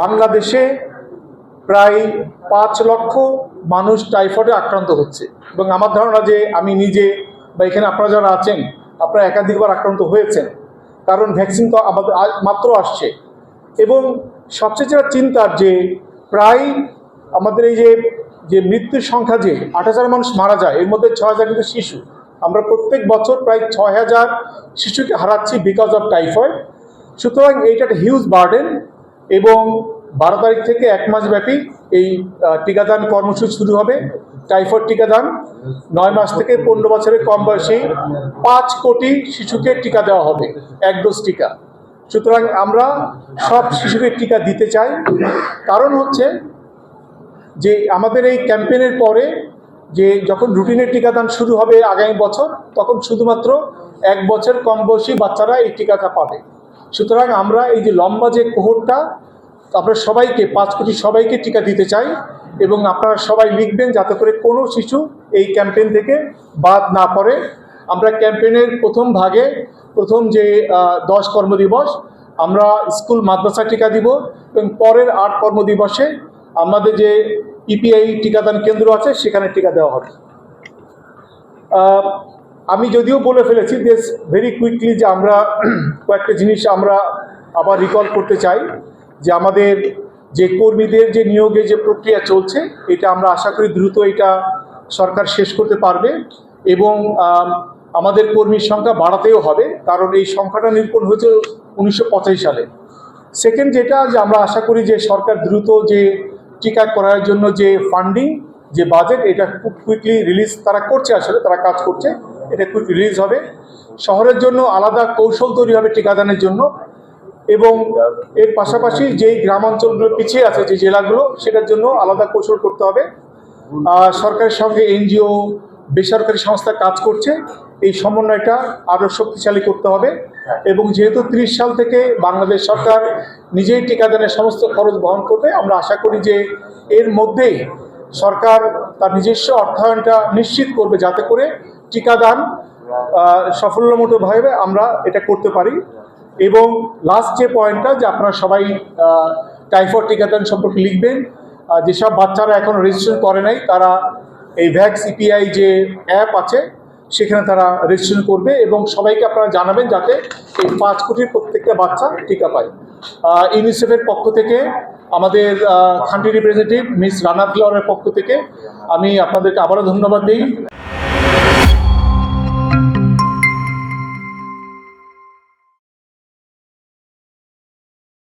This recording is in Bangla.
বাংলাদেশে প্রায় পাঁচ লক্ষ মানুষ টাইফয়েডে আক্রান্ত হচ্ছে। এবং আমার ধারণা যে আমি নিজে বা এখানে আপনারা যারা আছেন, আপনারা একাধিকবার আক্রান্ত হয়েছেন। কারণ ভ্যাকসিন তো আমাদের মাত্র আসছে। এবং সবচেয়ে যেটা চিন্তার যে প্রায় আমাদের এই যে যে মৃত্যুর সংখ্যা যে আট হাজার মানুষ মারা যায়, এর মধ্যে ছ হাজার কিন্তু শিশু। আমরা প্রত্যেক বছর প্রায় ছয় হাজার শিশুকে হারাচ্ছি বিকজ অফ টাইফয়েড সুতরাং এইটা একটা হিউজ বার্ডেন এবং বারো তারিখ থেকে এক মাস ব্যাপী এই টিকাদান কর্মসূচি শুরু হবে। টাইফয়েড টিকাদান, নয় মাস থেকে পনেরো বছরের কম বয়সী পাঁচ কোটি শিশুকে টিকা দেওয়া হবে, এক ডোজ টিকা। সুতরাং আমরা সব শিশুকে টিকা দিতে চাই। কারণ হচ্ছে যে আমাদের এই ক্যাম্পেনের পরে যে যখন রুটিনের টিকাদান শুরু হবে আগামী বছর, তখন শুধুমাত্র এক বছর কম বয়সী বাচ্চারা এই টিকাটা পাবে। সুতরাং আমরা এই যে লম্বা যে কোহরটা, আমরা সবাইকে, পাঁচ কোটি সবাইকে টিকা দিতে চাই এবং আপনারা সবাই লিখবেন যাতে করে কোনো শিশু এই ক্যাম্পেইন থেকে বাদ না পড়ে। আমরা ক্যাম্পেইনের প্রথম ভাগে, প্রথম যে দশ কর্মদিবস, আমরা স্কুল মাদ্রাসা টিকা দিব এবং পরের আট কর্মদিবসে আমাদের যে ইপিআই টিকাদান কেন্দ্র আছে, সেখানে টিকা দেওয়া হবে। আমি যদিও বলে ফেলেছি বেশ ভেরি কুইকলি যে আমরা কয়েকটা জিনিস আমরা আবার রিকল করতে চাই, যে আমাদের যে কর্মীদের যে নিয়োগে যে প্রক্রিয়া চলছে, এটা আমরা আশা করি দ্রুত এটা সরকার শেষ করতে পারবে এবং আমাদের কর্মীর সংখ্যা বাড়াতেও হবে, কারণ এই সংখ্যাটা নিরূপণ হয়েছে উনিশশো পঁচাশি সালে। সেকেন্ড যেটা, যে আমরা আশা করি যে সরকার দ্রুত যে টিকা করার জন্য যে ফান্ডিং যে বাজেট এটা খুব কুইকলি রিলিজ তারা করছে আসলে, তারা কাজ করছে। এটা কুইক রিলিজ হবে। শহরের জন্য আলাদা কৌশল তৈরি হবে টিকাদানের জন্য এবং এর পাশাপাশি যেই গ্রামাঞ্চলগুলো পিছিয়ে আছে, যে জেলাগুলো, সেটার জন্য আলাদা কৌশল করতে হবে। সরকারের সঙ্গে এনজিও, বেসরকারি সংস্থা কাজ করছে। এই সমন্বয়টা আরও শক্তিশালী করতে হবে এবং যেহেতু ত্রিশ সাল থেকে বাংলাদেশ সরকার নিজেই টিকাদানের সমস্ত খরচ বহন করবে, আমরা আশা করি যে এর মধ্যেই সরকার তার নিজস্ব অর্থায়নটা নিশ্চিত করবে যাতে করে টিকাদান সাফল্যমতভাবে আমরা এটা করতে পারি। এবং লাস্ট যে পয়েন্টটা যে আপনারা সবাই টাইফয়েড টিকাদান সম্পর্কে লিখবেন যেসব বাচ্চারা এখন রেজিস্ট্রেশন করে নাই, তারা এই ভ্যাক্স ইপিআই যে অ্যাপ আছে, সেখানে তারা রেজিস্ট্রেশন করবে এবং সবাইকে আপনারা জানাবেন যাতে এই পাঁচ কোটির প্রত্যেকটা বাচ্চা টিকা পায়। ইউনিসেফের পক্ষ থেকে আমাদের কান্ট্রি রিপ্রেজেন্টেটিভ মিস রানা ফ্লাওয়ারের পক্ষ থেকে আমি আপনাদেরকে আবারও ধন্যবাদ দিই।